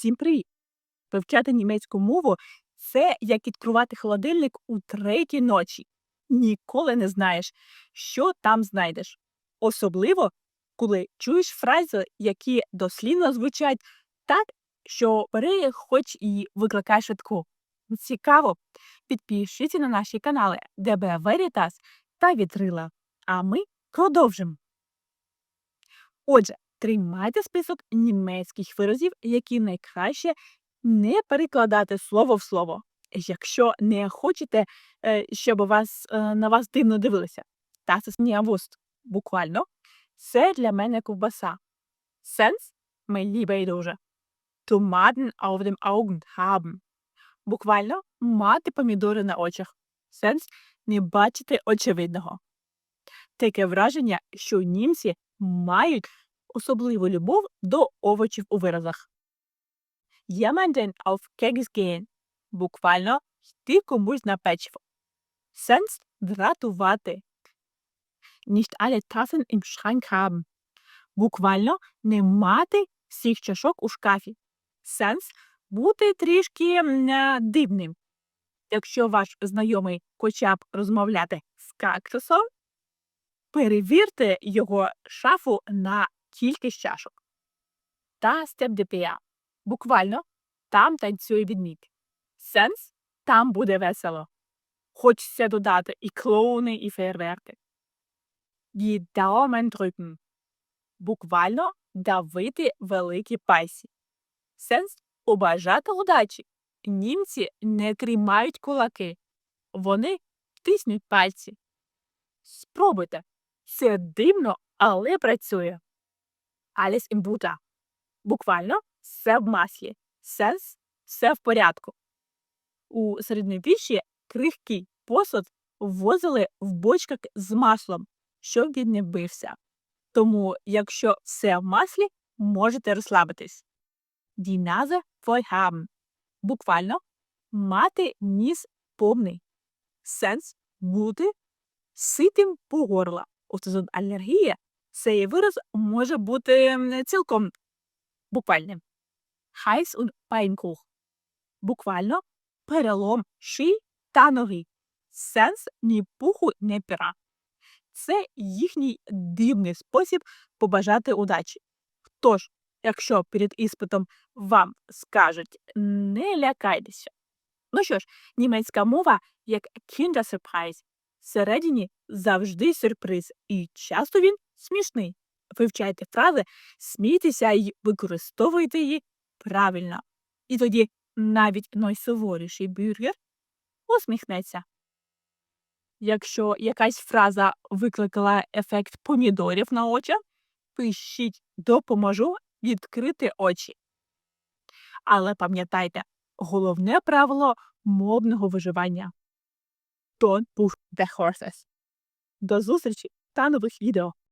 Всім привіт! Вивчати німецьку мову це як відкривати холодильник у третій ночі. Ніколи не знаєш, що там знайдеш. Особливо, коли чуєш фрази, які дослівно звучать так, що бери хоч і викликає швидку. Цікаво, підпишіться на наші канали ДБ Veritas та Вітрила. А ми продовжимо. Отже, тримайте список німецьких виразів, які найкраще не перекладати слово в слово, якщо не хочете, е, щоб вас, е, на вас дивно дивилися. Das ist mir Wurst. Буквально. Це для мене ковбаса. Сенс – мій любий дуже. Tomaten auf dem Augen haben. Буквально мати помідори на очах. Сенс – не бачити очевидного. Таке враження, що німці мають особливу любов до овочів у виразах. Jemanden auf Keks gehen. Буквально йти комусь на печиво. Сенс – дратувати. Nicht alle Tassen im Schrank haben. Буквально не мати всіх чашок у шкафі. Сенс – бути трішки е, дивним. Якщо ваш знайомий хоча б розмовляти з кактусом, перевірте його шафу на кількість чашок. Та степ Буквально там танцює відмік. Сенс там буде весело. Хочеться додати і клоуни, і фейерверки. Die Daumen drücken. Буквально давити великі пальці. Сенс побажати удачі. Німці не тримають кулаки. Вони тиснуть пальці. Спробуйте. Це дивно, але працює. Alles im Butter. Буквально все в маслі. Сенс все в порядку. У середньовіччі крихкий посуд ввозили в бочках з маслом, щоб він не бився. Тому, якщо все в маслі, можете розслабитись. Die Nase. Буквально мати ніс повний. Сенс бути ситим по горла. У сезон алергії цей вираз може бути цілком буквальним. Heiß und Beinbruch. Буквально перелом шиї та ноги. Сенс ні пуху, ні пера. Це їхній дивний спосіб побажати удачі. Тож, якщо перед іспитом вам скажуть не лякайтеся. Ну що ж, німецька мова як Kindersurprise. Всередині завжди сюрприз, і часто він смішний. Вивчайте фрази, смійтеся і використовуйте її правильно. І тоді навіть найсуворіший бюргер усміхнеться. Якщо якась фраза викликала ефект помідорів на очах, пишіть допоможу відкрити очі. Але пам'ятайте, головне правило мовного виживання. Don't push the horses. До зустрічі та нових відео!